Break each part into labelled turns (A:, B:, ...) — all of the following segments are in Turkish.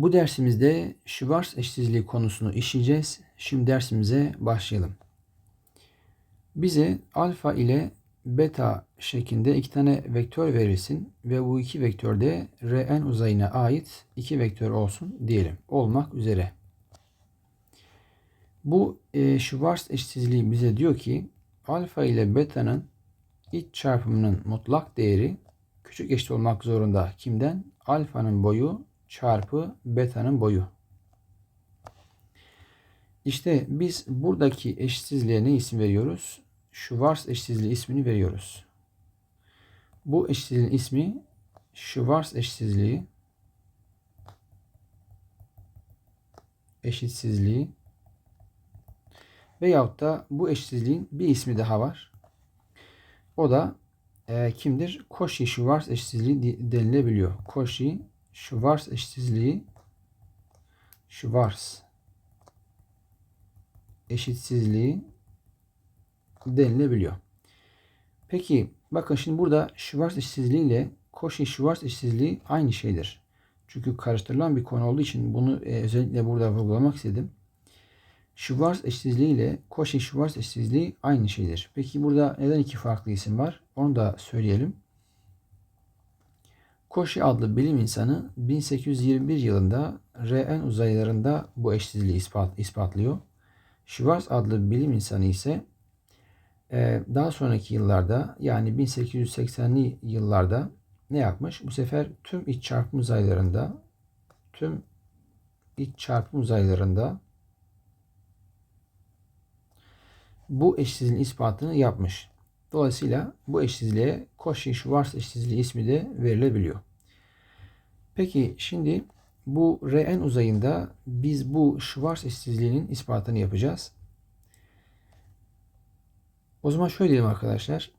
A: Bu dersimizde Schwarz eşitsizliği konusunu işleyeceğiz. Şimdi dersimize başlayalım. Bize alfa ile beta şeklinde iki tane vektör verilsin ve bu iki vektör de Rn uzayına ait iki vektör olsun diyelim. Olmak üzere. Bu e, Schwarz eşitsizliği bize diyor ki alfa ile beta'nın iç çarpımının mutlak değeri küçük eşit olmak zorunda. Kimden? Alfanın boyu çarpı beta'nın boyu. İşte biz buradaki eşitsizliğe ne isim veriyoruz? Schwarz eşitsizliği ismini veriyoruz. Bu eşitsizliğin ismi Schwarz eşitsizliği eşitsizliği veyahut da bu eşitsizliğin bir ismi daha var. O da e, kimdir? Cauchy-Schwarz eşitsizliği denilebiliyor. Cauchy-Schwarz eşitsizliği Schwarz eşitsizliği denilebiliyor. Peki bakın şimdi burada Schwarz eşitsizliği ile Cauchy-Schwarz eşitsizliği aynı şeydir. Çünkü karıştırılan bir konu olduğu için bunu e, özellikle burada vurgulamak istedim. Schwarz eşitsizliği ile Cauchy-Schwarz eşitsizliği aynı şeydir. Peki burada neden iki farklı isim var? Onu da söyleyelim. Cauchy adlı bilim insanı 1821 yılında Rn uzaylarında bu eşitsizliği ispat, ispatlıyor. Schwarz adlı bilim insanı ise e, daha sonraki yıllarda yani 1880'li yıllarda ne yapmış? Bu sefer tüm iç çarpım uzaylarında tüm iç çarpım uzaylarında bu eşitsizliğin ispatını yapmış. Dolayısıyla bu eşitsizliğe Cauchy-Schwarz eşitsizliği ismi de verilebiliyor. Peki şimdi bu Rn uzayında biz bu Schwarz eşitsizliğinin ispatını yapacağız. O zaman şöyle diyelim arkadaşlar.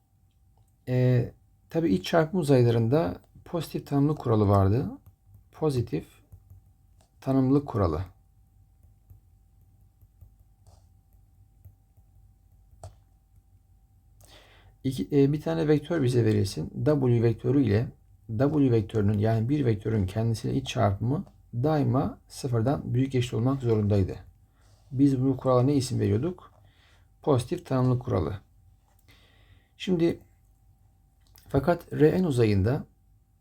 A: Ee, Tabi iç çarpım uzaylarında pozitif tanımlı kuralı vardı. Pozitif tanımlı kuralı. İki, e, bir tane vektör bize verilsin. W vektörü ile W vektörünün yani bir vektörün kendisiyle iç çarpımı daima sıfırdan büyük eşit olmak zorundaydı. Biz bu kurala ne isim veriyorduk? Pozitif tanımlı kuralı. Şimdi fakat Rn uzayında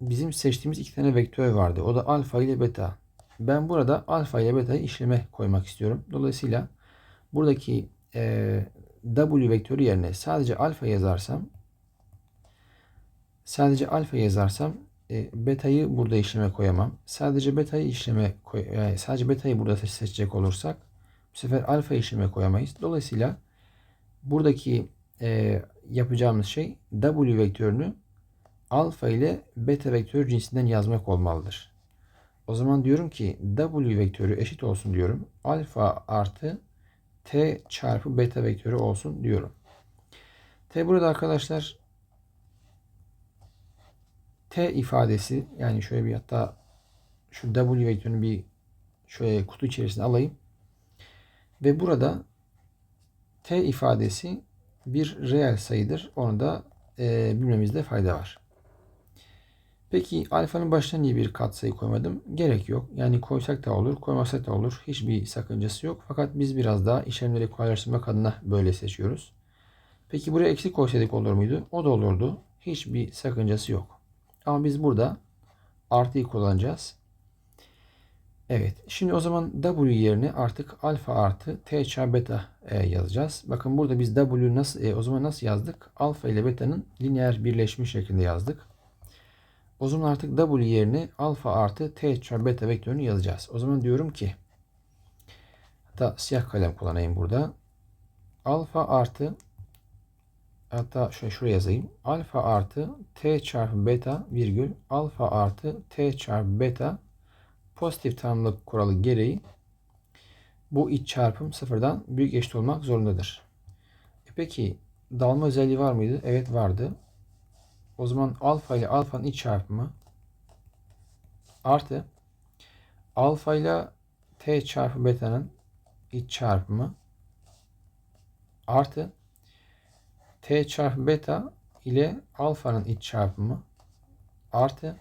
A: bizim seçtiğimiz iki tane vektör vardı. O da alfa ile beta. Ben burada alfa ile beta'yı işleme koymak istiyorum. Dolayısıyla buradaki e, W vektörü yerine sadece alfa yazarsam sadece alfa yazarsam e, beta'yı burada işleme koyamam. Sadece beta'yı işleme koy, yani sadece beta'yı burada seçecek olursak bu sefer alfa işleme koyamayız. Dolayısıyla buradaki e, yapacağımız şey W vektörünü alfa ile beta vektörü cinsinden yazmak olmalıdır. O zaman diyorum ki W vektörü eşit olsun diyorum. Alfa artı t çarpı beta vektörü olsun diyorum. T burada arkadaşlar t ifadesi yani şöyle bir hatta şu w vektörünü bir şöyle kutu içerisine alayım. Ve burada t ifadesi bir reel sayıdır. Onu da e, bilmemizde fayda var. Peki alfanın başına niye bir katsayı koymadım? Gerek yok. Yani koysak da olur, koymasak da olur. Hiçbir sakıncası yok. Fakat biz biraz daha işlemleri kolaylaştırmak adına böyle seçiyoruz. Peki buraya eksi koysaydık olur muydu? O da olurdu. Hiçbir sakıncası yok. Ama biz burada artıyı kullanacağız. Evet. Şimdi o zaman W yerine artık alfa artı T çarpı beta e, yazacağız. Bakın burada biz W nasıl e, o zaman nasıl yazdık? Alfa ile beta'nın lineer birleşmiş şeklinde yazdık. O zaman artık W yerine alfa artı T çarpı beta vektörünü yazacağız. O zaman diyorum ki hatta siyah kalem kullanayım burada. Alfa artı hatta şöyle şuraya yazayım. Alfa artı T çarpı beta virgül alfa artı T çarpı beta pozitif tanımlık kuralı gereği bu iç çarpım sıfırdan büyük eşit olmak zorundadır. E peki dalma özelliği var mıydı? Evet vardı. O zaman alfa ile alfanın iç çarpımı artı alfa ile t çarpı beta'nın iç çarpımı artı t çarpı beta ile alfanın iç çarpımı artı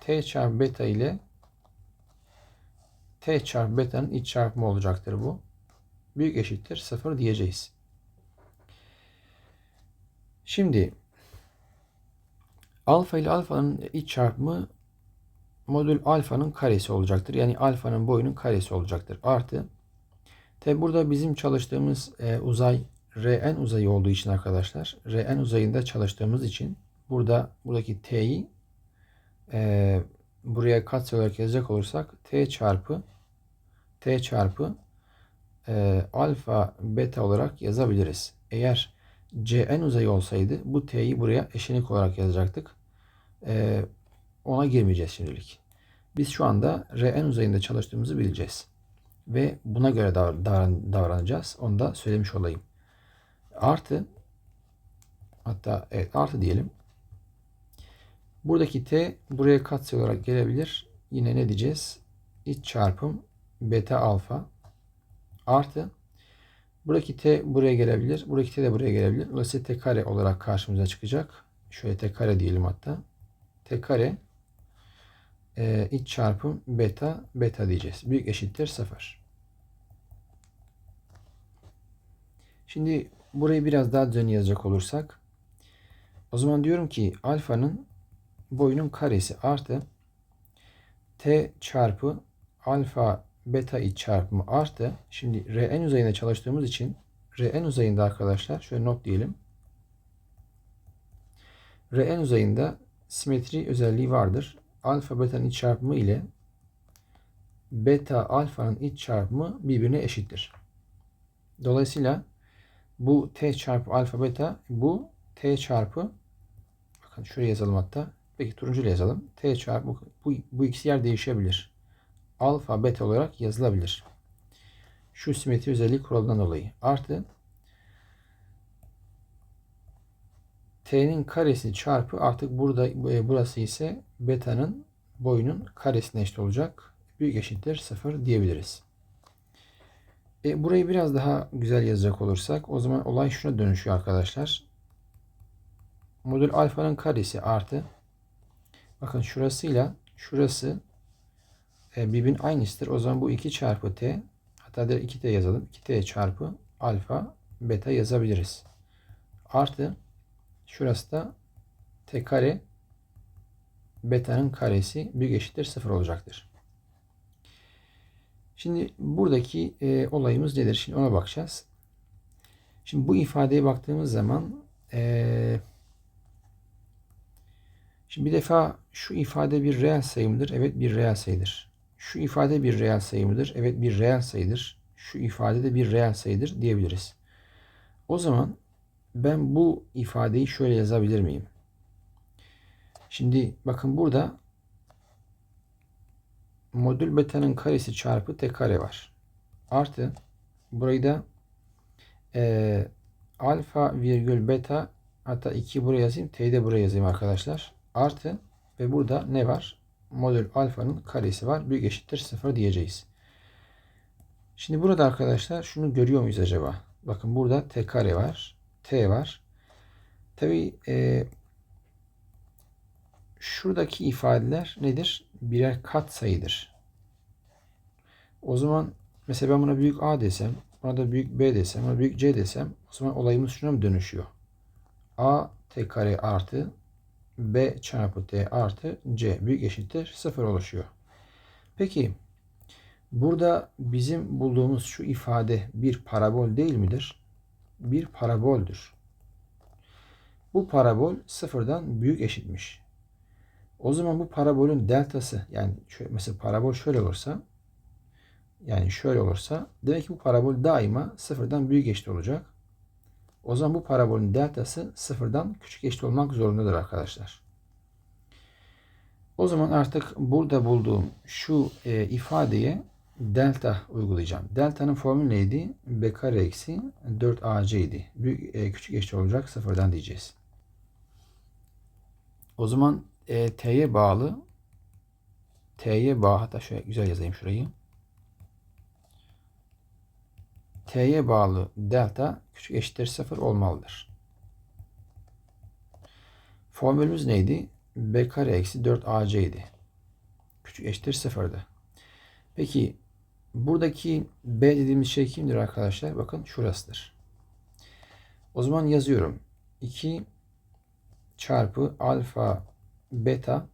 A: t çarpı beta ile t çarpı beta'nın iç çarpımı olacaktır bu. Büyük eşittir 0 diyeceğiz. Şimdi alfa ile alfanın iç çarpımı modül alfanın karesi olacaktır. Yani alfanın boyunun karesi olacaktır. Artı tabi burada bizim çalıştığımız e, uzay Rn uzayı olduğu için arkadaşlar Rn uzayında çalıştığımız için burada buradaki t'yi e, buraya katsayı olarak yazacak olursak t çarpı t çarpı e, alfa beta olarak yazabiliriz. Eğer Cn uzayı olsaydı bu t'yi buraya eşenik olarak yazacaktık. E, ona girmeyeceğiz şimdilik. Biz şu anda Rn uzayında çalıştığımızı bileceğiz. Ve buna göre davran davranacağız. Onu da söylemiş olayım. Artı hatta evet artı diyelim. Buradaki t buraya katsayı olarak gelebilir. Yine ne diyeceğiz? İç çarpım beta alfa artı buradaki t buraya gelebilir. Buradaki t de buraya gelebilir. Dolayısıyla t kare olarak karşımıza çıkacak. Şöyle t kare diyelim hatta. t kare e, iç çarpım beta beta diyeceğiz. Büyük eşittir 0. Şimdi burayı biraz daha düzenli yazacak olursak o zaman diyorum ki alfanın boyunun karesi artı t çarpı alfa beta iç çarpımı artı şimdi Rn uzayında çalıştığımız için Rn uzayında arkadaşlar şöyle not diyelim. Rn uzayında simetri özelliği vardır. Alfa beta'nın iç çarpımı ile beta alfanın iç çarpımı birbirine eşittir. Dolayısıyla bu t çarpı alfa beta bu t çarpı bakın şuraya yazalım hatta. Peki turuncu ile yazalım. T çarpı bu, bu ikisi yer değişebilir. Alfa beta olarak yazılabilir. Şu simetri özelliği kuralından dolayı. Artı t'nin karesi çarpı artık burada e, burası ise beta'nın boyunun karesine eşit olacak. Büyük eşittir 0 diyebiliriz. E, burayı biraz daha güzel yazacak olursak o zaman olay şuna dönüşüyor arkadaşlar. Modül alfanın karesi artı bakın şurasıyla şurası birbirinin aynısıdır. O zaman bu 2 çarpı t hatta da 2t yazalım. 2t çarpı alfa beta yazabiliriz. Artı şurası da t kare beta'nın karesi büyük eşittir 0 olacaktır. Şimdi buradaki e, olayımız nedir? Şimdi ona bakacağız. Şimdi bu ifadeye baktığımız zaman e, şimdi bir defa şu ifade bir reel sayımdır. Evet bir reel sayıdır. Şu ifade bir reel sayımdır. Evet bir reel sayıdır. Şu ifade de bir reel sayıdır diyebiliriz. O zaman ben bu ifadeyi şöyle yazabilir miyim? Şimdi bakın burada modül beta'nın karesi çarpı t kare var. Artı burayı da e, alfa virgül beta hatta 2 buraya yazayım. T'yi de buraya yazayım arkadaşlar. Artı ve burada ne var? Modül alfanın karesi var. Büyük eşittir 0 diyeceğiz. Şimdi burada arkadaşlar şunu görüyor muyuz acaba? Bakın burada t kare var. T var. Tabi e, şuradaki ifadeler nedir? Birer kat sayıdır. O zaman mesela ben buna büyük A desem, buna da büyük B desem, buna büyük C desem o zaman olayımız şuna mı dönüşüyor? A t kare artı B çarpı T artı C büyük eşittir 0 oluşuyor. Peki burada bizim bulduğumuz şu ifade bir parabol değil midir? Bir paraboldür. Bu parabol sıfırdan büyük eşitmiş. O zaman bu parabolün deltası yani mesela parabol şöyle olursa yani şöyle olursa demek ki bu parabol daima sıfırdan büyük eşit olacak. O zaman bu parabolün deltası sıfırdan küçük eşit olmak zorundadır arkadaşlar. O zaman artık burada bulduğum şu e, ifadeye delta uygulayacağım. Delta'nın formülü neydi? B kare eksi 4AC idi. Büyük, e, küçük eşit olacak sıfırdan diyeceğiz. O zaman e, T'ye bağlı T'ye bağlı hatta şöyle güzel yazayım şurayı. T'ye bağlı delta küçük eşittir 0 olmalıdır. Formülümüz neydi? B kare eksi 4 AC idi. Küçük eşittir 0'dı. Peki buradaki B dediğimiz şey kimdir arkadaşlar? Bakın şurasıdır. O zaman yazıyorum. 2 çarpı alfa beta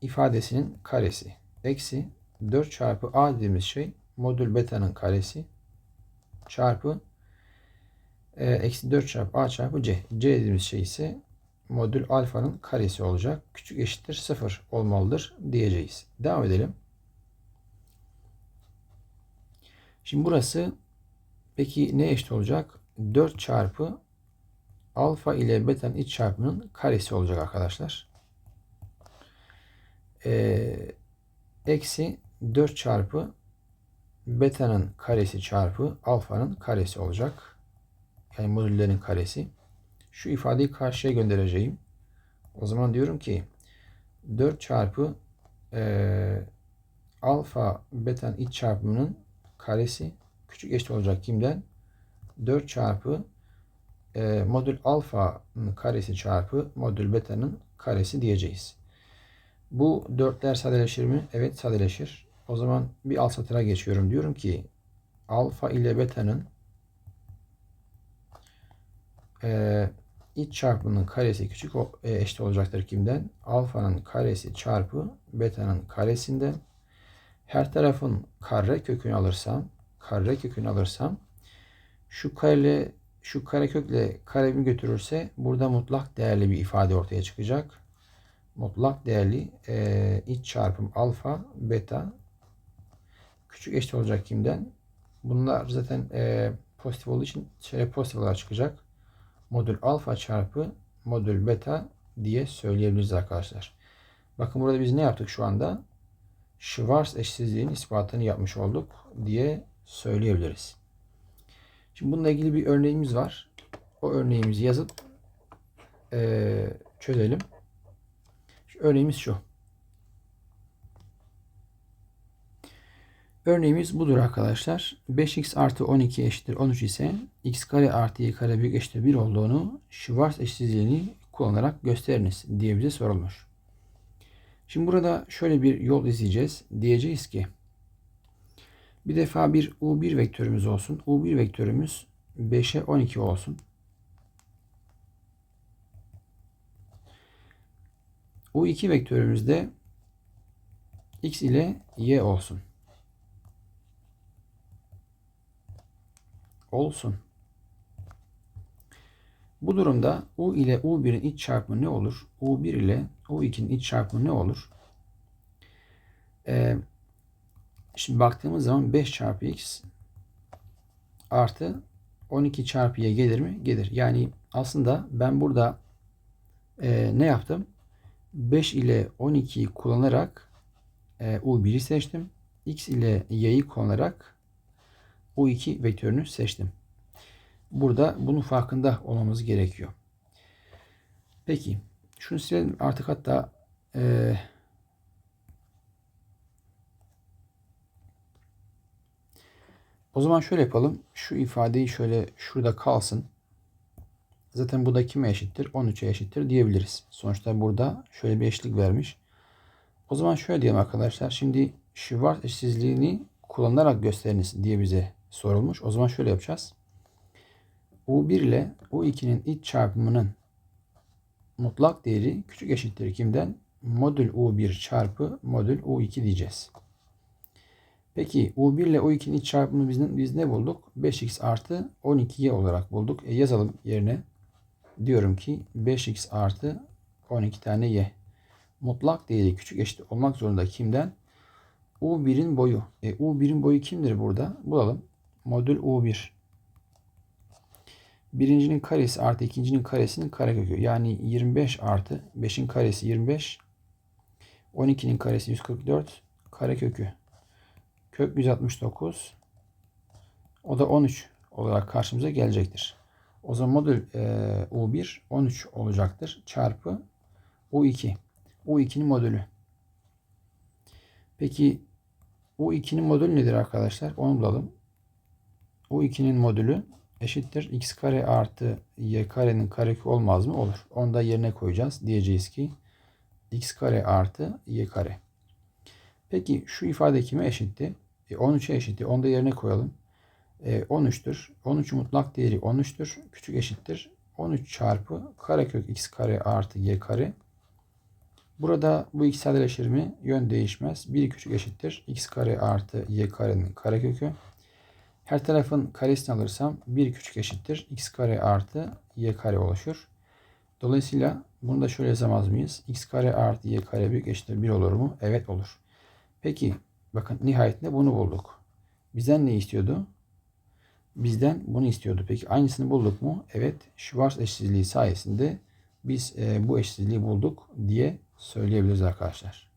A: ifadesinin karesi. Eksi 4 çarpı a dediğimiz şey modül beta'nın karesi çarpı e, eksi 4 çarpı a çarpı c. c dediğimiz şey ise modül alfanın karesi olacak. Küçük eşittir 0 olmalıdır diyeceğiz. Devam edelim. Şimdi burası peki ne eşit olacak? 4 çarpı alfa ile beta'nın iç çarpımının karesi olacak arkadaşlar. Ee, eksi 4 çarpı beta'nın karesi çarpı alfanın karesi olacak. Yani modüllerin karesi. Şu ifadeyi karşıya göndereceğim. O zaman diyorum ki 4 çarpı e, alfa beta'nın iç çarpımının karesi küçük eşit olacak kimden? 4 çarpı e, modül alfa'nın karesi çarpı modül beta'nın karesi diyeceğiz. Bu dörtler sadeleşir mi? Evet sadeleşir. O zaman bir alt satıra geçiyorum. Diyorum ki alfa ile beta'nın e, iç çarpımının karesi küçük e, eşit olacaktır kimden? Alfanın karesi çarpı beta'nın karesinden. Her tarafın kare kökünü alırsam, kare kökünü alırsam şu kare şu karekökle karemi götürürse burada mutlak değerli bir ifade ortaya çıkacak. Mutlak değerli e, iç çarpım alfa, beta küçük eşit olacak kimden? Bunlar zaten e, pozitif olduğu için şöyle pozitif olarak çıkacak. Modül alfa çarpı modül beta diye söyleyebiliriz arkadaşlar. Bakın burada biz ne yaptık şu anda? Schwarz eşsizliğin ispatını yapmış olduk diye söyleyebiliriz. Şimdi bununla ilgili bir örneğimiz var. O örneğimizi yazıp e, çözelim. Şu örneğimiz şu. Örneğimiz budur arkadaşlar. 5x artı 12 eşittir 13 ise x kare artı y kare büyük eşittir 1 olduğunu Schwarz eşitsizliğini kullanarak gösteriniz diye bize sorulmuş. Şimdi burada şöyle bir yol izleyeceğiz. Diyeceğiz ki bir defa bir U1 vektörümüz olsun. U1 vektörümüz 5'e 12 olsun. U2 vektörümüz de X ile Y olsun. Olsun. Bu durumda U ile U1'in iç çarpımı ne olur? U1 ile U2'nin iç çarpımı ne olur? Ee, Şimdi baktığımız zaman 5 çarpı x artı 12 çarpı y gelir mi? Gelir. Yani aslında ben burada e, ne yaptım? 5 ile 12'yi kullanarak e, u1'i seçtim. x ile y'yi kullanarak u2 vektörünü seçtim. Burada bunun farkında olmamız gerekiyor. Peki şunu silelim artık hatta e, O zaman şöyle yapalım. Şu ifadeyi şöyle şurada kalsın. Zaten bu da kime eşittir? 13'e eşittir diyebiliriz. Sonuçta burada şöyle bir eşlik vermiş. O zaman şöyle diyelim arkadaşlar. Şimdi Schwarz eşitsizliğini kullanarak gösteriniz diye bize sorulmuş. O zaman şöyle yapacağız. U1 ile U2'nin iç çarpımının mutlak değeri küçük eşittir kimden? Modül U1 çarpı modül U2 diyeceğiz. Peki U1 ile U2'nin iç çarpımını biz, biz ne bulduk? 5x artı 12y olarak bulduk. E yazalım yerine. Diyorum ki 5x artı 12 tane y. Mutlak değeri küçük eşit olmak zorunda kimden? U1'in boyu. E, U1'in boyu kimdir burada? Bulalım. Modül U1. Birincinin karesi artı ikincinin karesinin karekökü. Yani 25 artı 5'in karesi 25. 12'nin karesi 144. Karekökü kök 169 o da 13 olarak karşımıza gelecektir. O zaman modül e, U1 13 olacaktır. Çarpı U2. U2'nin modülü. Peki U2'nin modülü nedir arkadaşlar? Onu bulalım. U2'nin modülü eşittir. X kare artı Y karenin karekökü olmaz mı? Olur. Onu da yerine koyacağız. Diyeceğiz ki X kare artı Y kare. Peki şu ifade kime eşitti? E, 13'e eşitti. Onu da yerine koyalım. E, 13'tür. 13'ün mutlak değeri 13'tür. Küçük eşittir. 13 çarpı karekök x kare artı y kare. Burada bu iki sadeleşir mi? Yön değişmez. 1 küçük eşittir. x kare artı y karenin karekökü. Her tarafın karesini alırsam 1 küçük eşittir. x kare artı y kare oluşur. Dolayısıyla bunu da şöyle yazamaz mıyız? x kare artı y kare büyük eşittir 1 olur mu? Evet olur. Peki bakın nihayetinde bunu bulduk. Bizden ne istiyordu? Bizden bunu istiyordu. Peki aynısını bulduk mu? Evet. Schwarz eşitsizliği sayesinde biz e, bu eşitsizliği bulduk diye söyleyebiliriz arkadaşlar.